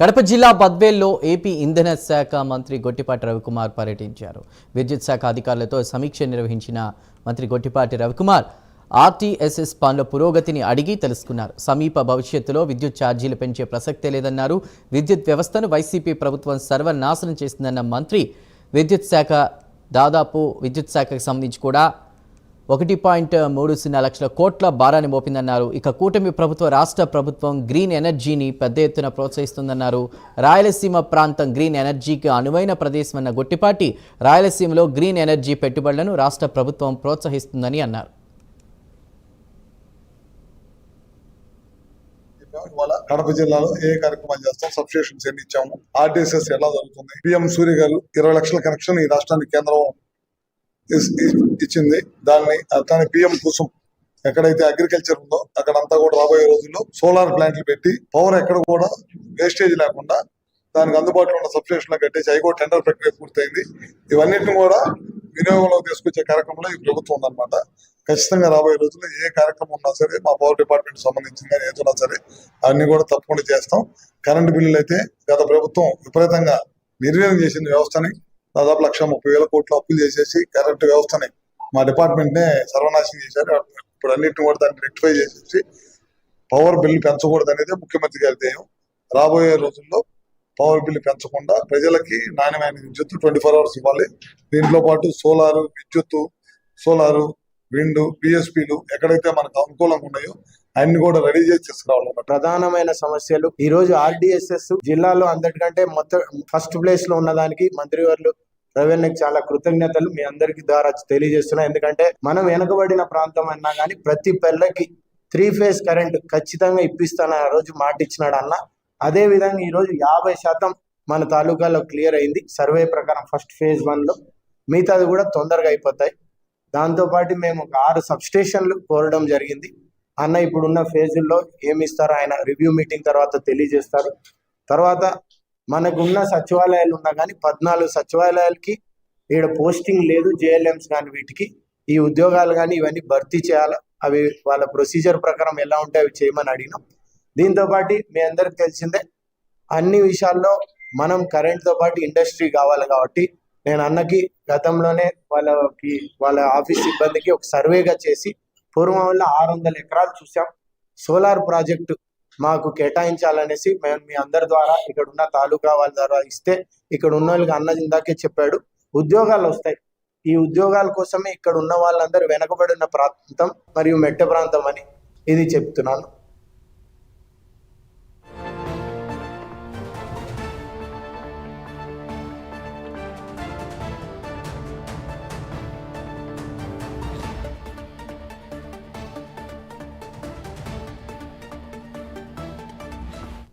కడప జిల్లా బద్వేల్లో ఏపీ ఇంధన శాఖ మంత్రి గొట్టిపాటి రవికుమార్ పర్యటించారు. విద్యుత్ శాఖ అధికారులతో సమీక్ష నిర్వహించిన మంత్రి గొట్టిపాటి రవికుమార్ ఆర్టీఎస్ఎస్ పనుల పురోగతిని అడిగి తెలుసుకున్నారు. సమీప భవిష్యత్తులో విద్యుత్ ఛార్జీలు పెంచే ప్రసక్తే లేదన్నారు. విద్యుత్ వ్యవస్థను వైసీపీ ప్రభుత్వం సర్వనాశనం చేసిందన్న మంత్రి విద్యుత్ శాఖ దాదాపు విద్యుత్ శాఖకు సంబంధించి కూడా ఒకటి పాయింట్ మూడు సున్నా లక్షల కోట్ల భారాన్ని మోపిందన్నారు. ఇక కూటమి ప్రభుత్వ రాష్ట్ర ప్రభుత్వం గ్రీన్ ఎనర్జీని పెద్ద ఎత్తున ప్రోత్సహిస్తుందన్నారు. రాయలసీమ ప్రాంతం గ్రీన్ ఎనర్జీకి అనువైన ప్రదేశం అన్న గొట్టిపాటి రాయలసీమలో గ్రీన్ ఎనర్జీ పెట్టుబడులను రాష్ట్ర ప్రభుత్వం ప్రోత్సహిస్తుందని అన్నారు. ఇవాళ కడప జిల్లాలో ఏ కార్యక్రమాలు చేస్తాం? సబ్స్టేషన్స్ ఎన్ని ఇచ్చాము? ఆర్టీసీఎస్ ఎలా జరుగుతుంది? పిఎం సూర్య గారు ఇరవై లక్షల కనెక్షన్ ఈ రాష్ట్రానికి కేంద్రం ఇచ్చింది. దాన్ని దాని పిఎం కోసం ఎక్కడైతే అగ్రికల్చర్ ఉందో అక్కడంతా కూడా రాబోయే రోజుల్లో సోలార్ ప్లాంట్లు పెట్టి పవర్ ఎక్కడ కూడా వేస్టేజ్ లేకుండా దానికి అందుబాటులో ఉన్న సబ్స్టేషన్లో కట్టేసి అవి కూడా టెండర్ ప్రక్రియ పూర్తయింది. ఇవన్నిటిని కూడా వినియోగంలో తీసుకొచ్చే కార్యక్రమంలో ఈ ప్రభుత్వం ఉందన్నమాట. ఖచ్చితంగా రాబోయే రోజుల్లో ఏ కార్యక్రమం ఉన్నా సరే మా పవర్ డిపార్ట్మెంట్ సంబంధించిన కానీ ఏదైనా సరే అన్ని కూడా తప్పకుండా చేస్తాం. కరెంటు బిల్లులు అయితే గత ప్రభుత్వం విపరీతంగా నిర్వీర్యం చేసింది వ్యవస్థని దాదాపు లక్ష ముప్పై వేల కోట్లు అప్పులు చేసేసి కరెంటు వ్యవస్థని మా డిపార్ట్మెంట్ నే సర్వనాశనం చేశారు. ఇప్పుడు అన్నింటిని కూడా దాన్ని రెక్టిఫై చేసేసి పవర్ బిల్లు పెంచకూడదు అనేది ముఖ్యమంత్రి గారి ధ్యేయం. రాబోయే రోజుల్లో పవర్ బిల్లు పెంచకుండా ప్రజలకి నాణ్యమైన విద్యుత్ ట్వంటీ ఫోర్ అవర్స్ ఇవ్వాలి. దీంట్లో పాటు సోలారు విద్యుత్ సోలారు విండ్ బిఎస్పీలు ఎక్కడైతే మనకు అనుకూలంగా ఉన్నాయో అన్ని కూడా రెడీ చేసి తీసుకురావాలన్నమాట. ప్రధానమైన సమస్యలు ఈ రోజు ఆర్డిఎస్ఎస్ జిల్లాలో అందరికంటే మొత్తం ఫస్ట్ ప్లేస్లో ఉన్నదానికి మంత్రివర్లు రెవెన్యూకి చాలా కృతజ్ఞతలు మీ అందరికి ద్వారా తెలియజేస్తున్నాయి ఎందుకంటే మనం వెనకబడిన ప్రాంతం అన్నా కానీ ప్రతి పిల్లకి త్రీ ఫేజ్ కరెంట్ ఖచ్చితంగా ఇప్పిస్తానని ఆ రోజు మాట ఇచ్చినాడు అన్న. అదే విధంగా ఈరోజు యాభై శాతం మన తాలూకాలో క్లియర్ అయింది. సర్వే ప్రకారం ఫస్ట్ ఫేజ్ వన్లో మిగతాది కూడా తొందరగా అయిపోతాయి. దాంతోపాటు మేము ఒక ఆరు సబ్ స్టేషన్లు కోరడం జరిగింది. అన్న ఇప్పుడున్న ఫేజుల్లో ఏమి ఇస్తారో ఆయన రివ్యూ మీటింగ్ తర్వాత తెలియజేస్తారు. తర్వాత మనకున్న సచివాలయాలు ఉన్నా కానీ పద్నాలుగు సచివాలయాలకి ఈడ పోస్టింగ్ లేదు జేఎల్ఎంస్ కానీ వీటికి. ఈ ఉద్యోగాలు కానీ ఇవన్నీ భర్తీ చేయాలి? అవి వాళ్ళ ప్రొసీజర్ ప్రకారం ఎలా ఉంటే అవి చేయమని అడిగినాం. దీంతో పాటు మీ అందరికి తెలిసిందే అన్ని విషయాల్లో మనం కరెంట్తో పాటు ఇండస్ట్రీ కావాలి కాబట్టి నేను అన్నకి గతంలోనే వాళ్ళకి వాళ్ళ ఆఫీస్ సిబ్బందికి ఒక సర్వేగా చేసి పూర్వం వల్ల ఆరు వందల ఎకరాలు చూసాం. సోలార్ ప్రాజెక్టు మాకు కేటాయించాలనేసి మేము మీ అందరి ద్వారా ఇక్కడ ఉన్న తాలూకా వాళ్ళ ద్వారా ఇస్తే ఇక్కడ ఉన్న వాళ్ళకి అన్న ఇందాకే చెప్పాడు. ఉద్యోగాలు వస్తాయి. ఈ ఉద్యోగాల కోసమే ఇక్కడ ఉన్న వాళ్ళందరూ వెనకబడిన ప్రాంతం మరియు మెట్ట ప్రాంతం అని ఇది చెప్తున్నాను.